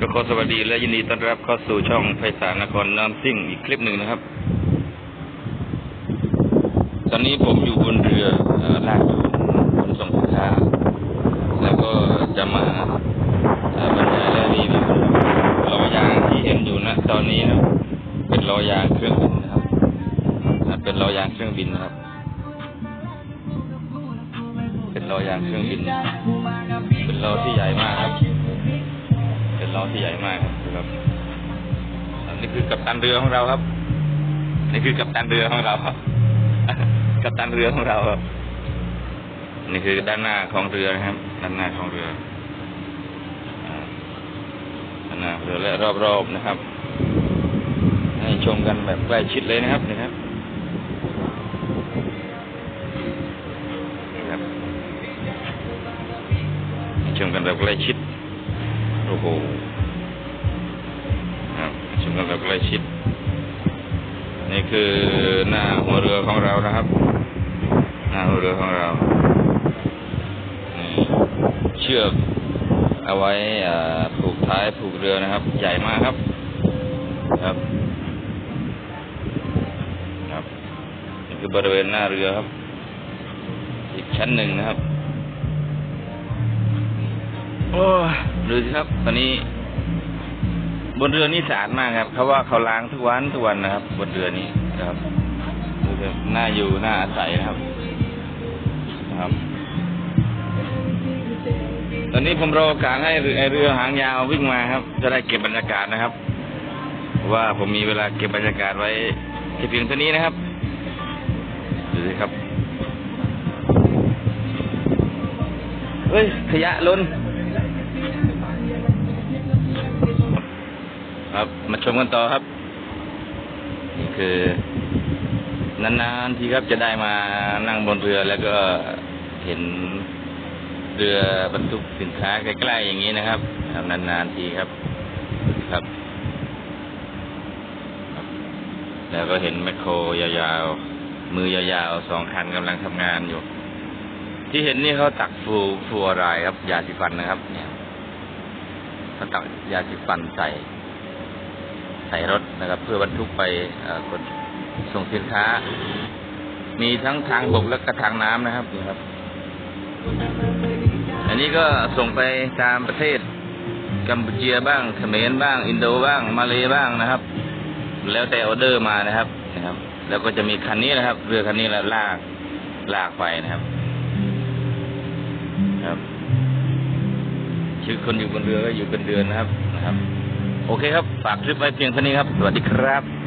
ก็ขอสวัสดีและยินดีต้อนรับเข้าสู่ช่องไพศาลนครน้ำซิ่งอีกคลิปหนึ่งนะครับ ตอนนี้ผมอยู่บนเรือลากจูงขนส่งสินค้า แล้วก็จะมาบรรยายและรีวิวล้อยางที่เห็นอยู่นะตอนนี้นะเป็นล้อยางเครื่องบินนะครับเป็นล้อยางเครื่องบินนะครับ เป็นล้อยางเครื่องบิน เป็นล้อที่ใหญ่มากครับ ที่ใหญ่มากครับนนี้คือกัปตันเรือของเราครับ นี่คือกัปตันเรือของเราครับกัปตันเรือของเราครับนี่คือด้านหน้าของเรือนะครับ ด้านหน้าของเรือด้านหน้าเรือและรอบๆนะครับ ให้ชมกันแบบใกล้ชิดเลยนะครับนี่ครับชมกันแบบใกล้ชิดโอ้โห แบบใกล้ชิด นี่คือหน้าหัวเรือของเรานะครับ หน้าหัวเรือของเรานี่เชือกเอาไว้อ่าผูกท้ายผูกเรือนะครับ ใหญ่มากครับ ครับ ครับ นี่คือบริเวณหน้าเรือครับ อีกชั้นหนึ่งนะครับ โอ้ยดูสิครับ ตอนนี้ บนเรือนี่สะอาดมากครับเขาว่าเขาล้างทุกวันทุกวันนะครับ บนเรือนี้นะครับน่าอยู่น่าอาศัยนะครับครับ ตอนนี้ผมรอกาสให้เรือเรือหางยาววิ่งมาครับ จะได้เก็บบรรยากาศนะครับว่าผมมีเวลาเก็บบรรยากาศไว้แค่เพียงเท่านี้นะครับดูสิครับเฮ้ยขยะล้น ครับ มาชมกันต่อครับ นี่คือนานๆทีครับจะได้มานั่งบนเรือแล้วก็เห็นเรือบรรทุกสินค้าใกล้ๆอย่างนี้นะครับนานๆทีครับครับ แล้วก็เห็นแมคโครยาวๆ มือยาวๆสองคันกำลังทำงานอยู่ ที่เห็นนี่เขาตักฟูฟูอะไรครับ ยาสีฟันนะครับ เนี่ยเขาตักยาสีฟันใส่ ใส่รถนะครับ เพื่อบรรทุกไปขนส่งสินค้า มีทั้งทางบกและก็ทางน้ำนะครับนี่ครับ อันนี้ก็ส่งไปตามประเทศกัมพูชีบ้างเขมรบ้าง อินโดบ้างมาเลบ้างนะครับ แล้วแต่ออเดอร์มานะครับนะครับ แล้วก็จะมีคันนี้นะครับ เรือคันนี้แหละลากลากไปนะครับ ครับชื่อคนอยู่บนเรือก็อยู่เป็นเดือนนะครับนะครับ โอเคครับ ฝากคลิปไว้เพียงเท่านี้ครับ สวัสดีครับ